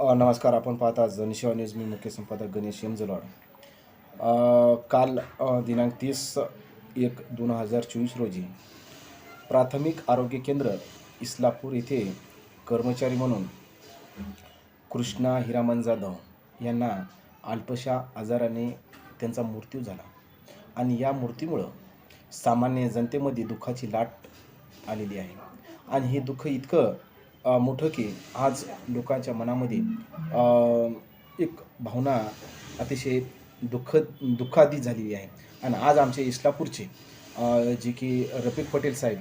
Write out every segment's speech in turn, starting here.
नमस्कार आपण पाहता जनशिवा न्यूज. मी मुख्य संपादक गणेश यमजलवाड काल दिनांक तीस एक दोन हजार चोवीस रोजी प्राथमिक आरोग्य केंद्र इस्लापूर येथे कर्मचारी म्हणून कृष्णा हिरामन जाधव यांना अल्पशा आजाराने त्यांचा मृत्यू झाला. आणि या मृत्यूमुळं सामान्य जनतेमध्ये दुःखाची लाट आलेली आहे. आणि हे दुःख इतकं मोठं की आज लोकांच्या मनामध्ये एक भावना अतिशय दुःख दुःखादी झालेली आहे. आणि आज आमचे इस्लापूरचे जे की रफिक पटेल साहेब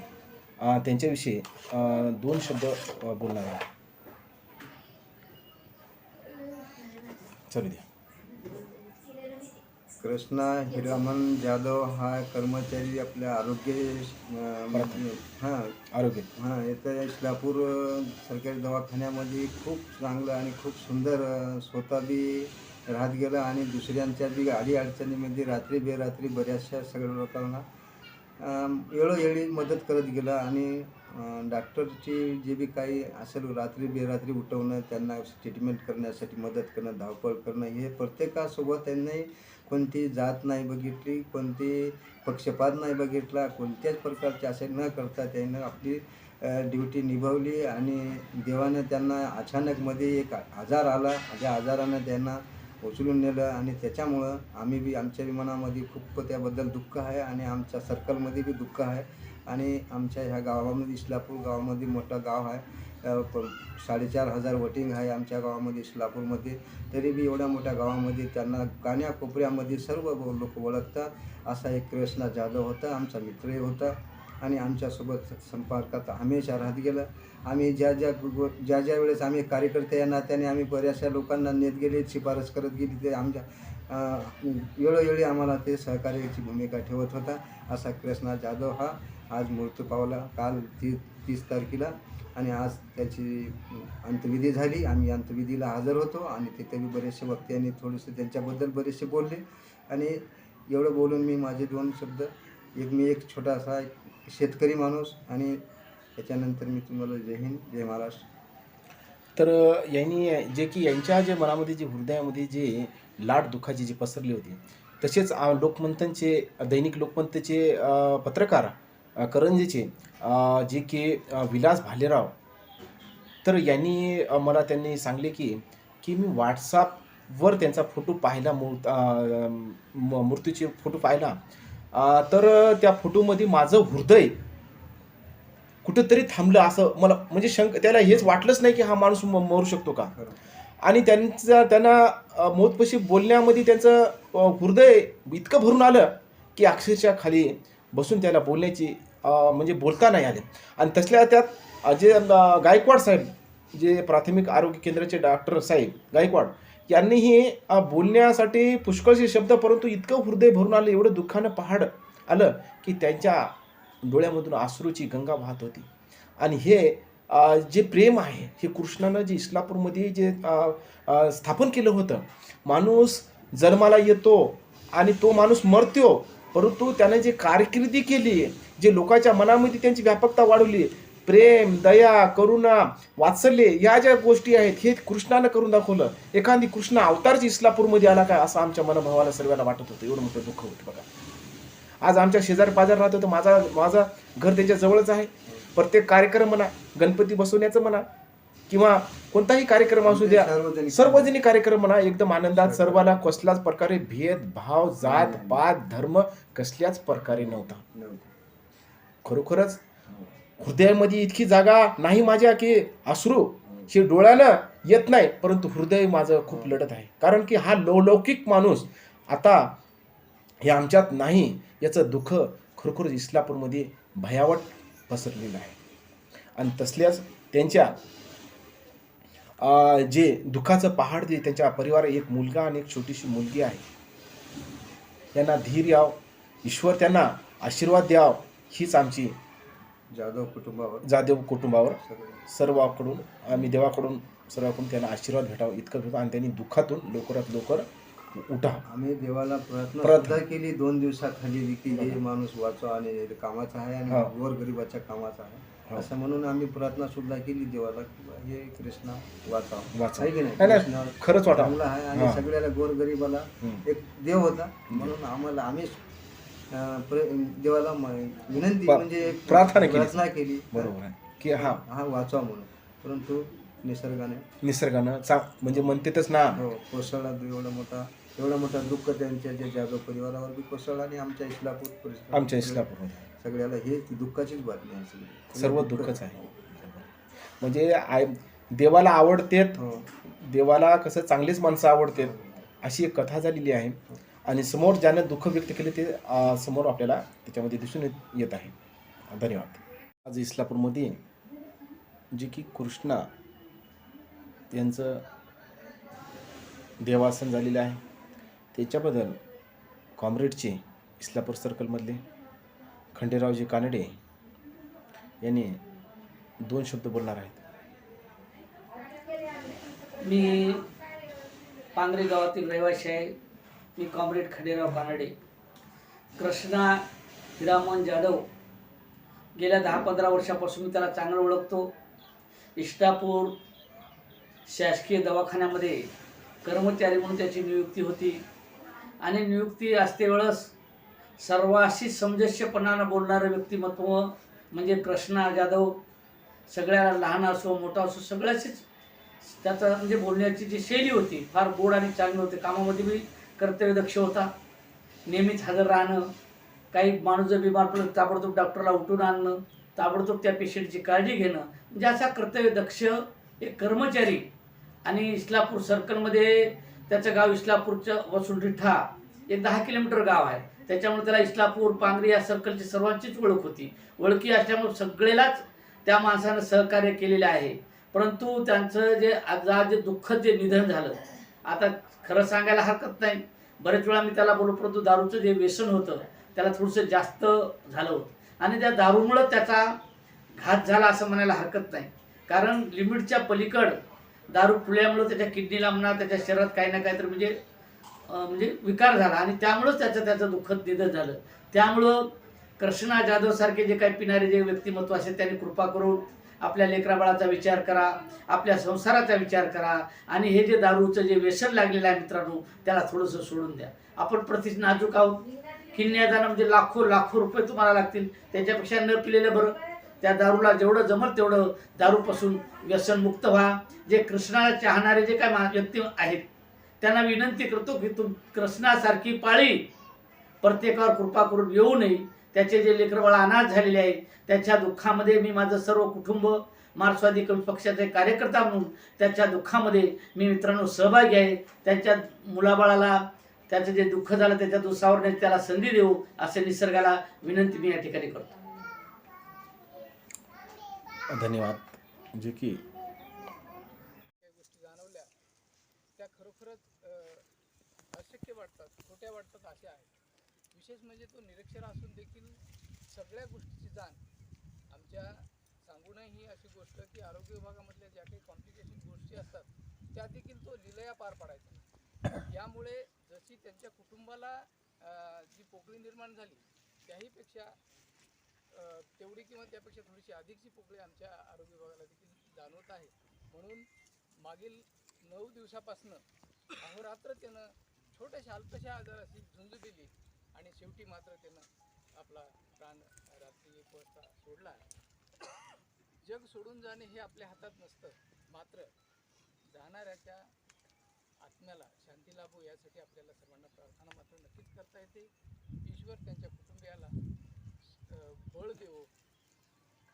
त्यांच्याविषयी दोन शब्द बोलणार आहे चलू द्या. कृष्णा हिरामन जाधव हा कर्मचारी आपल्या आरोग्य हां. आरोग्य. हां इथं इस्लापूर अं, सरकारी दवाखान्यामध्ये खूप चांगलं आणि खूप सुंदर स्वतः बी राहत गेलं आणि दुसऱ्यांच्या बी अडी अडचणीमध्ये रात्री बेरात्री बऱ्याचशा सगळ्या लोकांना वेळोवेळी मदत करत गेला आणि डॉक्टरची जे बी काही असेल रात्री बेरात्री उठवणं त्यांना ट्रीटमेंट करण्यासाठी मदत करणं धावपळ करणं हे प्रत्येकासोबत त्यांनी कोणती जात नाही बघितली कोणती पक्षपात नाही बघितला कोणत्याच प्रकारचे असे न करता त्यानं आपली ड्युटी निभावली आणि देवानं त्यांना अचानकमध्ये एक आजार आला. त्या आजारानं त्यांना उचलून नेलं आणि त्याच्यामुळं आम्ही बी आमच्या विमानामध्ये खूप त्याबद्दल दुःख आहे आणि आमच्या सर्कलमध्ये बी दुःख आहे. आणि आमच्या ह्या गावामध्ये इस्लापूर गावामध्ये मोठा गाव आहे. साडेचार हजार वोटिंग आहे आमच्या गावामध्ये इस्लापूरमध्ये तरी बी एवढ्या मोठ्या गावामध्ये त्यांना कान्याकोपऱ्यामध्ये सर्व लोक ओळखतात. असा एक कृष्णा जाधव होता आमचा मित्रही होता. आणि आमच्यासोबत संपर्कात हमेशा राहत गेलं. आम्ही ज्या ज्या ज्या ज्या वेळेस आम्ही कार्यकर्ते या नात्याने आम्ही बऱ्याचशा लोकांना नेत गेले शिफारस करत गेली ते आमच्या वेळोवेळी आम्हाला ते सहकार्याची भूमिका ठेवत होता. असा कृष्णा जाधव हा आज मृत्यू पावला. काल ती तीस तारखेला आणि आज त्याची अंतविधी झाली. आम्ही अंतविधीला हजर होतो आणि तिथे मी बरेचसे वक्ते आणि थोडेसे त्यांच्याबद्दल बरेचसे बोलले. आणि एवढं बोलून मी माझे दोन शब्द एक मी एक छोटासा एक शेतकरी माणूस आणि त्याच्यानंतर मी तुम्हाला जय हिंद जय महाराष्ट्र. तर यांनी जे की यांच्या जे मनामध्ये जे हृदयामध्ये जे लाट दुःखाची जी पसरली होती तसेच लोकमंतांचे लोकमंथनचे दैनिक लोकमंतचे पत्रकार करंजेचे जे की विलास भालेराव. तर यांनी मला त्यांनी सांगले की की मी व्हॉट्सॲपवर त्यांचा फोटो पाहिला मूर्त मूर्तीचे फोटो पाहिला. तर त्या फोटोमध्ये माझं हृदय कुठंतरी थांबलं असं मला म्हणजे शंक त्याला हेच वाटलंच नाही की हा माणूस म- मरू शकतो का? आणि त्यांचा त्यांना मौतपशी बोलण्यामध्ये त्यांचं हृदय इतकं भरून आलं की अक्षरशः खाली बसून त्याला बोलण्याची म्हणजे बोलता नाही आले. आणि तसल्या त्यात जे गायकवाड साहेब जे प्राथमिक आरोग्य केंद्राचे डॉक्टर साहेब गायकवाड यांनीही बोलण्यासाठी पुष्कळचे शब्द परंतु इतकं हृदय भरून आलं एवढं दुःखानं पहाड आलं की त्यांच्या डोळ्यामधून आसरूची गंगा वाहत होती. आणि हे जे प्रेम आहे हे कृष्णानं जे इस्लापूरमध्ये जे स्थापन केलं होतं माणूस जन्माला येतो आणि तो माणूस मरतो परंतु त्याने जे कारकिर्दी केली जे लोकांच्या मनामध्ये त्यांची व्यापकता वाढवली प्रेम दया करुणा वात्सल्य या ज्या गोष्टी आहेत हे कृष्णानं करून दाखवलं. एखादी कृष्ण अवतारच इस्लापूरमध्ये आला काय असं आमच्या मनोभावाला सर्वांना वाटत होतं. एवढं मोठं दुःख होतं बघा. आज आमच्या शेजारी पाजार राहतो तर माझा माझा घर त्याच्या जवळच आहे. प्रत्येक कार्यक्रम म्हणा गणपती बसवण्याचं म्हणा किंवा कोणताही कार्यक्रम असू द्या सार्वजनिक कार्यक्रम म्हणा एकदम आनंदात सर्वाला कसल्याच प्रकारे भेद भाव जात पात धर्म कसल्याच प्रकारे नव्हते. खरोखरच हृदयामध्ये इतकी जागा नाही माझ्या की अश्रू हे डोळ्यानं येत नाही परंतु हृदय माझं खूप लढत आहे. कारण की हा लौलौकिक माणूस आता हे आमच्यात नाही याचं दुःख खरोखर इस्लापूरमध्ये भयावट पसरलेलं आहे. आणि तसल्याच त्यांच्या जे दुःखाचं पहाड जे त्यांच्या परिवार एक मुलगा आणि एक छोटीशी मुलगी आहे. त्यांना धीर याव ईश्वर त्यांना आशीर्वाद द्याव हीच आमची जाधव कुटुंबावर जादेव कुटुंबावर सर्वाकडून आम्ही देवाकडून सर्वाकडून त्यांना आशीर्वाद भेटावा इतकं होतं आणि त्यांनी दुःखातून लवकरात लवकर उठा आम्ही देवाला प्रयत्न. सुद्धा केली दोन दिवसाखाली की हे माणूस वाचवा आणि कामाचा आहे आणि हा. गोरगरिबाच्या कामाचा आहे. असं म्हणून आम्ही प्रार्थना सुद्धा केली देवाला हे कृष्णा वाचा वाचा. की नाही, खरंच वाटा आहे आणि. सगळ्याला गोरगरीबाला. एक देव होता म्हणून आम्हाला आम्ही अं, प्र- देवाला म- विनंती म्हणजे प्रार्थना केली. प्रार्थना केली. बरोबर आहे. की हा. हा वाचवा म्हणून. परंतु निसर्गाने. निसर्गानं चा म्हणजे म्हणतेच ना. हो कोसळला एवढा मोठा एवढा मोठा दुःख त्यांच्या जे जाधव परिवारावर बी कोसळला आणि आमच्या इस्लापूर परिसरात आमच्या इस्लापूरमध्ये. सगळ्याला हे ती दुःखाचीच बातमी आहे सगळी. सर्व दुःख- दुःखच आहे. म्हणजे आय देवाला आवडतेत. हो. देवाला कसं चांगलीच माणसं आवडतात. अशी एक कथा झालेली आहे. आणि समोर ज्यानं दुःख व्यक्त केले ते समोर आपल्याला त्याच्यामध्ये दिसून येत- येत आहे. धन्यवाद. आज इस्लापूरमध्ये जे की कृष्णा यांचं देवासन झालेलं आहे. त्याच्याबद्दल कॉम्रेडचे इस्लापूर सर्कलमधले खंडेरावजी कानडे यांनी दोन शब्द बोलणार आहेत. मी पांगरे गावातील रहिवासी आहे. मी कॉम्रेड खडेराव कानडे कृष्णा हिरामन जाधव. गेल्या दहा पंधरा वर्षापासून मी त्याला चांगलं ओळखतो. इष्टापूर शासकीय दवाखान्यामध्ये कर्मचारी म्हणून त्याची नियुक्ती होती. आणि नियुक्ती असते वेळेस सर्वाशी समजस्यपणानं बोलणारं व्यक्तिमत्व म्हणजे कृष्णा जाधव. सगळ्याला लहान असो मोठा असो सगळ्याशीच त्याचा म्हणजे बोलण्याची जी शैली होती फार गोड आणि चांगली होती. कामामध्ये बी कर्तव्यदक्ष होता. नेहमीच हजर राहणं काही माणूस जर बिमार पडलं ताबडतोब डॉक्टरला उठून आणणं ताबडतोब त्या पेशंटची काळजी घेणं. म्हणजे असा कर्तव्यदक्ष एक कर्मचारी आणि इस्लापूर सर्कलमध्ये त्याचं गाव इस्लापूरचं वसूल रिठा एक दहा किलोमीटर गाव आहे. त्याच्यामुळे त्याला इस्लापूर पांगरी या सर्कलची सर्वांचीच ओळख होती. ओळखी असल्यामुळे सगळेलाच त्या माणसानं सहकार्य केलेले आहे. परंतु त्यांचं जे आज जे दुःखद जे निधन झालं आता खरं सांगायला हरकत नाही. बरेच वेळा मी त्याला बरोबर परंतु दारूचं जे व्यसन होतं त्याला थोडंसं जास्त झालं होतं. आणि त्या दारूमुळं त्याचा घात झाला असं म्हणायला हरकत नाही. कारण लिमिटच्या पलीकड दारू पुल्यामुळं त्याच्या किडनीला म्हणा त्याच्या शरीरात काही ना काहीतरी म्हणजे म्हणजे विकार झाला. आणि त्यामुळंच त्याचं त्याचं दुःखद निधन झालं. त्यामुळं कृष्णा जाधव सारखे जे काही पिणारे जे व्यक्तिमत्व असेल त्यांनी कृपा करून आपल्या लेकराबाळाचा विचार करा आपल्या संसाराचा विचार करा आणि हे जे दारूचं जे व्यसन लागलेलं आहे मित्रांनो त्याला थोडंसं सोडून द्या. आपण प्रति नाजूक आहोत. किन्या म्हणजे लाखो लाखो रुपये तुम्हाला लागतील. त्याच्यापेक्षा न पिलेलं बरं. त्या दारूला जेवढं जमल तेवढं दारूपासून व्यसनमुक्त व्हा. जे कृष्णाला चाहणारे जे काय मा- व्यक्ती आहेत त्यांना विनंती करतो की तुम कृष्णासारखी पाळी प्रत्येकावर कृपा करून येऊ नये. त्याचे जे लेकरबाळ अनाथ झालेले आहे त्याच्या दुःखामध्ये मी माझं सर्व कुटुंब मार्क्सवादी कमी पक्षाचे कार्यकर्ता म्हणून त्याच्या दुःखामध्ये मी मित्रांनो सहभागी आहे. त्यांच्या मुलाबाळाला त्याचं जे दुःख झालं त्याच्या दुःखावर त्याला संधी देऊ असे निसर्गाला विनंती मी या ठिकाणी करतो. धन्यवाद. जे की गोष्टी जाणवल्या त्या खरोखरच अशक्य वाटतात खोट्या वाटतात अशा आहेत. विशेष म्हणजे तो निरक्षर असून देखील सगळ्या गोष्टीची जाण. आमच्या सांगू ही अशी गोष्ट की आरोग्य विभागामधल्या ज्या काही कॉम्प्लिकेशन गोष्टी असतात त्या देखील तो लिलया पार पाडायचा. यामुळे जशी त्यांच्या कुटुंबाला जी पोकळी निर्माण झाली त्याहीपेक्षा तेवढी किंवा त्यापेक्षा थोडीशी अधिकची पोकळी आमच्या आरोग्य विभागाला देखील जाणवत आहे. म्हणून मागील नऊ दिवसापासनं अहोरात्र त्यानं छोट्याशा अल्पशा आजाराची झुंज दिली. आणि शेवटी मात्र त्यानं आपला प्राण रात्री एक वाजता सोडला. जग सोडून जाणे हे आपल्या हातात नसतं. मात्र जाणाऱ्याच्या आत्म्याला शांती लाभो यासाठी आपल्याला सर्वांना प्रार्थना मात्र नक्कीच करता येते. ईश्वर त्यांच्या कुटुंबियाला बळ देवो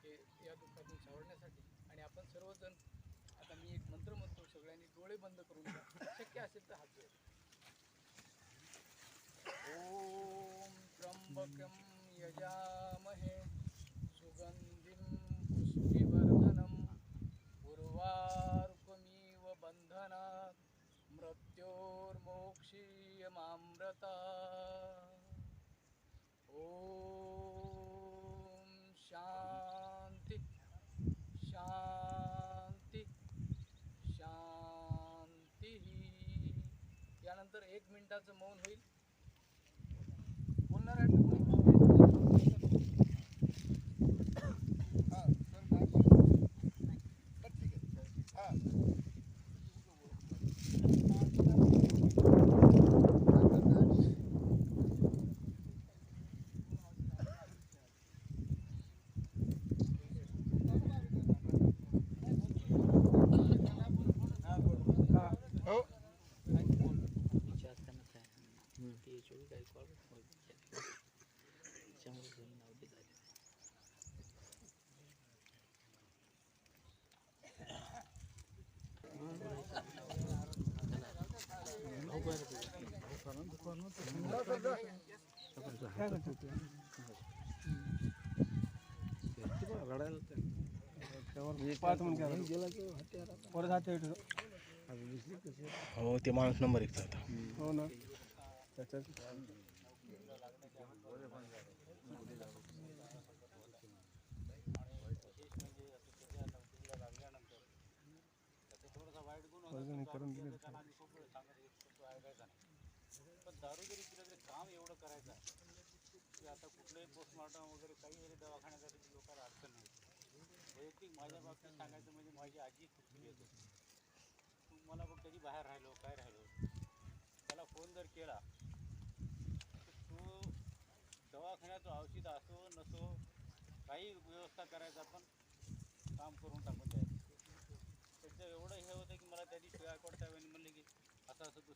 हे या दुःखातून सावरण्यासाठी. आणि आपण सर्वजण आता मी एक मंत्र म्हणतो सगळ्यांनी डोळे बंद करून शक्य असेल तर हात जोड. ओम त्र्यंबकं यजामहे। ते माणूस नंबर एक होता हो ना? त्याच्यात करून दिली पण दारू जरी काम एवढं आता कुठलंही पोस्टमॉर्टम वगैरे काही जरी अडचण नाही. वैयक्तिक माझ्या बाबतीत सांगायचं म्हणजे आजी फ़ोन जर केला तर तो औषध असो नसो व्यवस्था करायचं काम करून टाकून द्यायचं. त्याचं एवढं हे होतं तो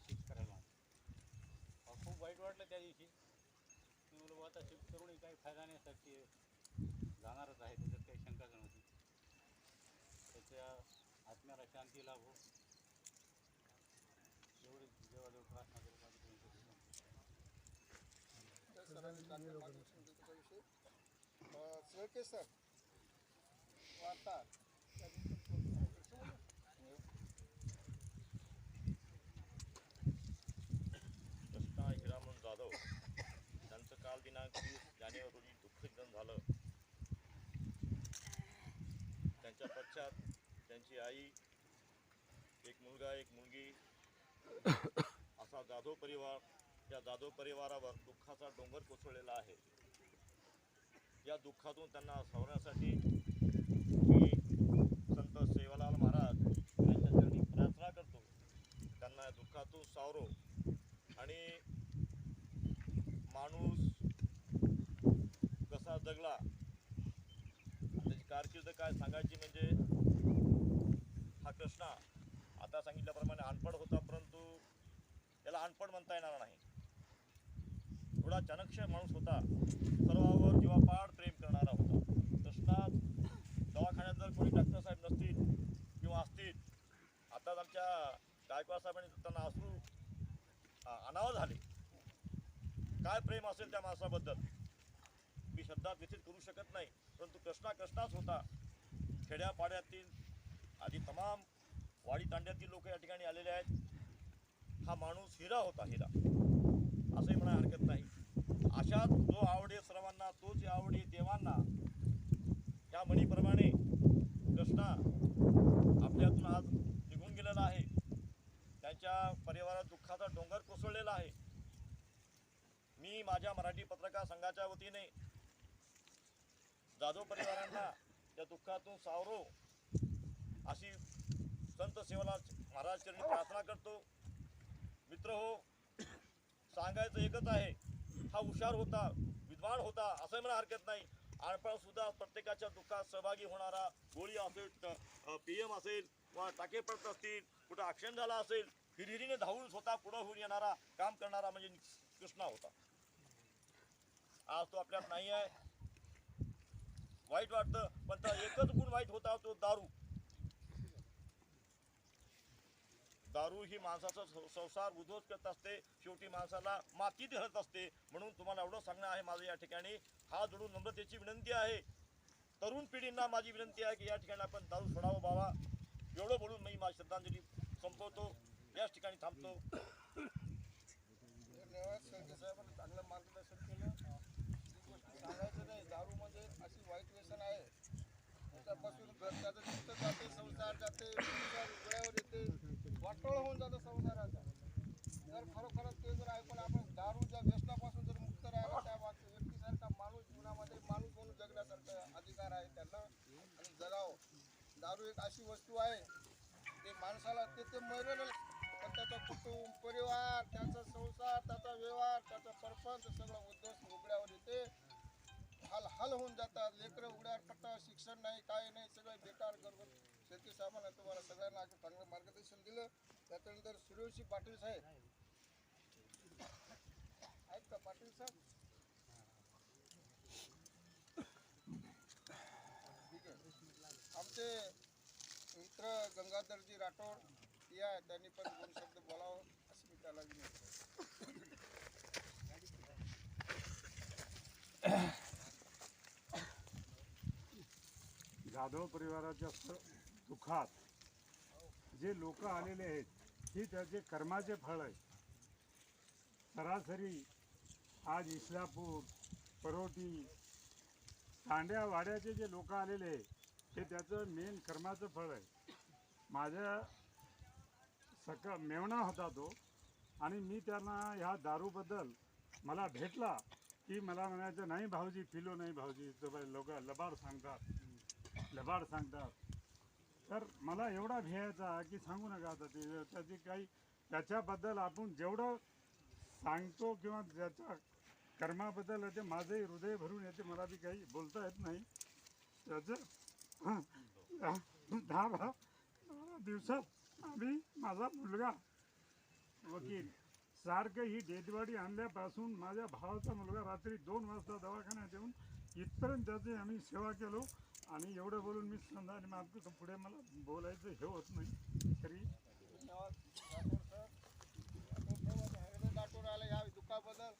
शिफ्ट. अहो, खूप वाईट वाटलं त्या दिवशी. मी बोललो आता शिफ्ट करूनही काही फायदा नाही सर जाणारच आहे त्याच्यात काही शंकाच नव्हती त्याच्या आत्म्याला शांती लाभो. एवढी देवादेव प्रार्थना करू माझी विनंती. शेळके सर वार्ता कृष्णा हिरामन जाधव त्यांचं काल दिनांक वीस जानेवारी रोजी दुःख निधन झालं. त्यांच्या पश्चात त्यांची आई एक मुलगा एक मुलगी असा जाधव परिवार या जाधव परिवारावर दुःखाचा डोंगर कोसळलेला आहे. या दुःखातून त्यांना सावरण्यासाठी मी संत सेवालाल महाराज यांच्या चरणी प्रार्थना करतो. त्यांना या दुःखातून सावरो आणि माणूस जगला त्याची कारकीर्द काय सांगायची म्हणजे हा कृष्णा आता सांगितल्याप्रमाणे अनपड होता परंतु याला अनपड म्हणता येणार नाही. थोडा चाणक्ष माणूस होता सर्वावर जीवापाड प्रेम करणारा होता. कृष्णा दवाखान्यात जर कोणी डॉक्टर साहेब नसतील किंवा असतील आताच आमच्या गायकवाड साहेबांनी त्यांना असू अनावर झाले. काय प्रेम असेल त्या माणसाबद्दल? मी शब्दात व्यथित करू शकत नाही. परंतु कृष्णा कृष्णाच होता. खेड्यापाड्यातील आधी तमाम वाडी तांड्यातील लोक या ठिकाणी आलेले आहेत. हा माणूस हिरा होता हिरा. असंही म्हणा हरकत नाही. अशाच जो आवडे सर्वांना तोच आवडे देवांना. या म्हणीप्रमाणे कृष्णा आपल्यातून आज निघून गेलेला आहे. त्यांच्या परिवारात दुःखाचा डोंगर कोसळलेला आहे. मी माझ्या मराठी पत्रकार संघाच्या वतीने जाधव परिवारांना या दुःखातून सावरो अशी संत सेवालाल महाराज चरणी प्रार्थना करतो. मित्र हो सांगायचं एकच आहे हा हुशार होता विद्वान होता असं म्हणा हरकत नाही. आणपण सुद्धा प्रत्येकाच्या दुःखात सहभागी होणारा गोळी असेल पी एम असेल किंवा टाके पडत असतील कुठं ॲक्शन झाला असेल हिरिरीने धावून स्वतः पुढं होऊन येणारा काम करणारा म्हणजे कृष्णा होता. आज तो आपल्यात नाही आहे. वाईट वाटतं पण त्या एकच गुण वाईट होता तो दारू. दारू ही माणसाचा संसार उद्ध्वस्त करत असते शेवटी माणसाला माती हरत असते. म्हणून तुम्हाला एवढं सांगणं आहे माझं या ठिकाणी. हा जोडून नम्रतेची विनंती आहे. तरुण पिढींना माझी विनंती आहे की या ठिकाणी आपण दारू सोडावं बाबा. एवढं बोलून मी माझी श्रद्धांजली संपवतो. याच ठिकाणी थांबतो. धन्यवाद साहेबांनी चांगलं मार्गदर्शन केलं. सांगायचं नाही दारू म्हणजे अडचण आहे. त्याच्यापासून त्याचं नुसतं जाते संसार जाते संसार उघड्यावर येते. वाटोळ होऊन जातं संसाराचा. जर खरोखरच ते जर ऐकून आपण दारूच्या व्यसनापासून जर मुक्त राहिला त्या मागच्या व्यक्तीसारखा माणूस जीवनामध्ये माणूस म्हणून जगण्यासारखा अधिकार आहे त्यांना. आणि जगावं. दारू एक अशी वस्तू आहे ते माणसाला ते ते मरेल पण त्याचा कुटुंब परिवार त्याचा संसार त्याचा व्यवहार त्याचा परपंच सगळं उद्ध्वस्त उघड्यावर येते. हाल हाल होऊन जातात. लेकरं उघड्यावर पडतात. शिक्षण नाही काय नाही सगळं बेकार करून शेती सामान तुम्हाला सगळ्यांना चांगलं मार्गदर्शन दिलं. त्याच्यानंतर सूर्यवंशी पाटील साहेब. आहेत का पाटील साहेब? ठीक आहे. आमचे मित्र गंगाधरजी राठोड या त्यांनी पण दोन शब्द बोलावं अशी मी जाधव परिवाराच्या दुःखात जे लोक आलेले आहेत ही त्याचे कर्माचे फळ आहे सरासरी आज इस्लापूर परोटी तांड्या वाड्याचे जे लोक आलेले आहे हे त्याचं मेन कर्माचं फळ आहे. माझ्या सका मेवणा होता तो आणि मी त्यांना ह्या दारूबद्दल मला भेटला की मला म्हणायचं नाही भाऊजी पिलो नाही भाऊजी तो लोक लबाड सांगतात. लबाड सांगतात. तर मला एवढा भ्यायचा की सांगू नका आता ते. त्याची काही त्याच्याबद्दल आपण जेवढं सांगतो किंवा ज्याच्या कर्माबद्दल ते माझंही हृदय भरून येते. मला बी काही बोलता येत नाही. त्याचं दहा दहा बारा दिवसात आम्ही माझा मुलगा वकील सारखं ही डेडबॉडी आणल्यापासून माझ्या भावाचा मुलगा रात्री दोन वाजता दवाखान्यात येऊन इथपर्यंत त्याची आम्ही सेवा केलो. आणि एवढं बोलून मी समजा आणि मग पुढे मला बोलायचं हे होत नाही. तरी आलं ह्या दुःखाबद्दल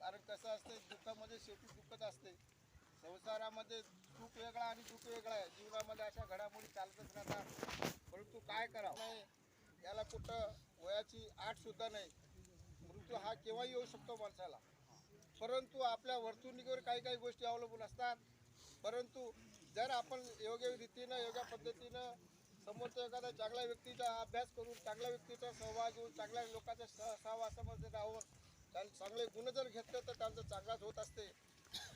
कारण कसं असते दुःखामध्ये शेवटी दुःखच असते संसारामध्ये दुःख वेगळा आणि दुःख वेगळा आहे. जीवनामध्ये अशा घडामोडी चालतच राहतात. परंतु काय करावं? नाही याला कुठं वयाची आठसुद्धा नाही. मृत्यू हा केव्हाही येऊ शकतो माणसाला. परंतु आपल्या वर्तणुकीवर काही काही गोष्टी अवलंबून असतात. परंतु जर आपण योग्य रीतीनं योग्य पद्धतीनं समोरच्या एखाद्या चांगल्या व्यक्तीचा अभ्यास करून चांगल्या व्यक्तीचा सहभाग घेऊन चांगल्या लोकांच्या सह सहवासामध्ये राहून त्यांना चांगले गुण जर घेतले तर त्यांचं चांगलाच होत असते.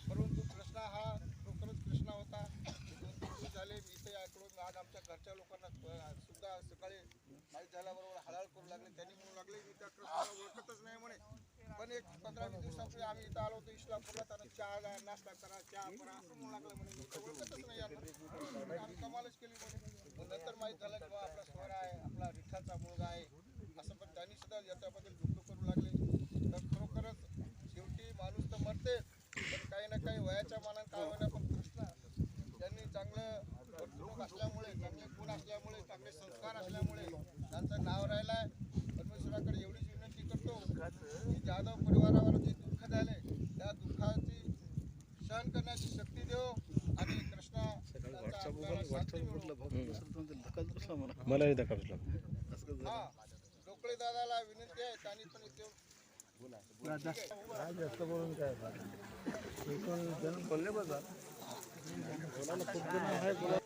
परंतु कृष्णा हा खरोखरच कृष्णा होता. झाले मी इथे ऐकून आज आमच्या घरच्या लोकांना सुद्धा सकाळी माहीत झाल्याबरोबर हळहळ करू लागले. त्यांनी म्हणू लागले मी त्या कृष्णाला ओळखतच नाही म्हणे. पण एक पंधरा वीस दिवसापूर्वी आम्ही इथं आलो होतो इस्लामपूरला त्यांना चहा द्या, नाश्ता करा चहा करा असं म्हणू लागलं म्हणे. ओळखतच नाही यांना आम्ही कमालच केली म्हणे. नंतर माहीत झालं की बा आपला स्वर आहे आपला रिठाचा मुलगा आहे. असं पण त्यांनी सुद्धा याच्याबद्दल दुःख करू लागले. तर खरोखरच शेवटी माणूस तर मरते पण काही ना काही वयाच्या मानानं काय होणार पण कृष्ण त्यांनी चांगलं वर्तणूक असल्यामुळे चांगले गुण असल्यामुळे चांगले संस्कार असल्यामुळे त्यांचं नाव राहिलं आहे परमेश्वराकडे एवढीच विनंती करतो की जाधव परिवारावर जे दुःख झाले त्या दुःखाची सहन करण्याची शक्ती देव आणि कृष्णा हा डोकळे दादाला विनंती आहे त्यांनी पण इथे हरिओम